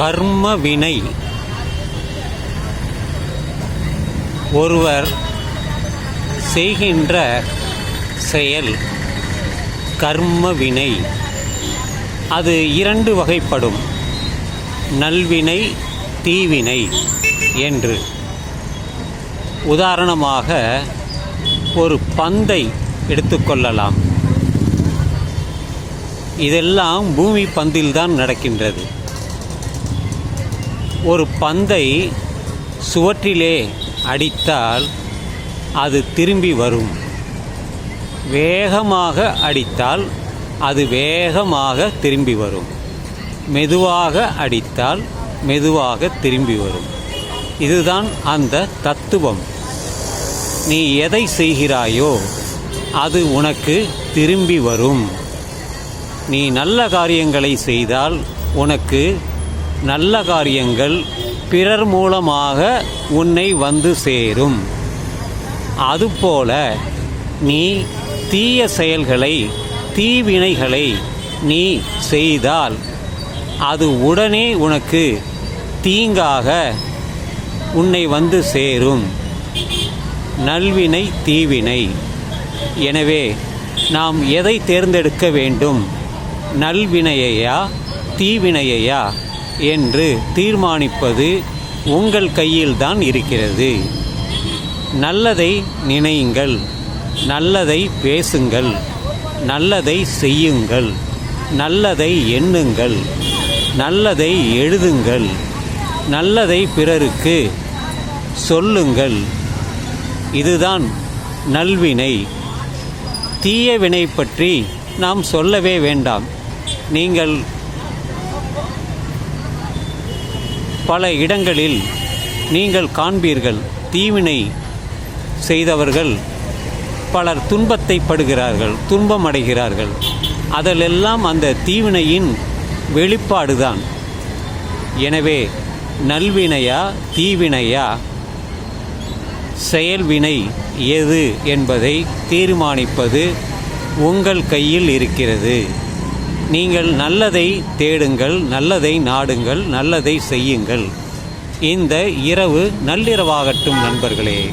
கர்ம வினை. ஒருவர் செய்கின்ற செயல் கர்ம வினை. அது இரண்டு வகைப்படும். நல்வினை தீவினை என்று. உதாரணமாக ஒரு பந்தை எடுத்துக்கொள்ளலாம் இதெல்லாம் பூமி பந்தில்தான் நடக்கின்றது. ஒரு பந்தை சுவற்றிலே அடித்தால் அது திரும்பி வரும். வேகமாக அடித்தால் அது வேகமாக திரும்பி வரும். மெதுவாக அடித்தால் மெதுவாக திரும்பி வரும். இதுதான் அந்த தத்துவம். நீ எதை செய்கிறாயோ அது உனக்கு திரும்பி வரும். நீ நல்ல காரியங்களை செய்தால் உனக்கு நல்ல காரியங்கள் பிறர் மூலமாக உன்னை வந்து சேரும். அதுபோல நீ தீய செயல்களை தீவினைகளை நீ செய்தால் அது உடனே உனக்கு தீங்காக உன்னை வந்து சேரும். நல்வினை தீவினை. எனவே நாம் எதை தேர்ந்தெடுக்க வேண்டும்? நல்வினையையா தீவினையையா? என்று தீர்மானிப்பது உங்கள் கையில்தான் இருக்கிறது. நல்லதை நினையுங்கள் நல்லதை பேசுங்கள் நல்லதை செய்யுங்கள் நல்லதை எண்ணுங்கள் நல்லதை எழுதுங்கள் நல்லதை பிறருக்கு சொல்லுங்கள். இதுதான் நல்வினை. தீய வினை பற்றி நாம் சொல்லவே வேண்டாம். நீங்கள் பல இடங்களில் நீங்கள் காண்பீர்கள். தீவினை செய்தவர்கள் பலர் துன்பத்தை படுகிறார்கள் துன்பம் அடைகிறார்கள் அதிலெல்லாம் அந்த தீவினையின் வெளிப்பாடுதான். எனவே நல்வினையா தீவினையா? செயல்வினை எது என்பதை தீர்மானிப்பது உங்கள் கையில் இருக்கிறது. நீங்கள் நல்லதை தேடுங்கள் நல்லதை நாடுங்கள் நல்லதை செய்யுங்கள். இந்த இரவு நள்ளிரவாகட்டும் நண்பர்களே.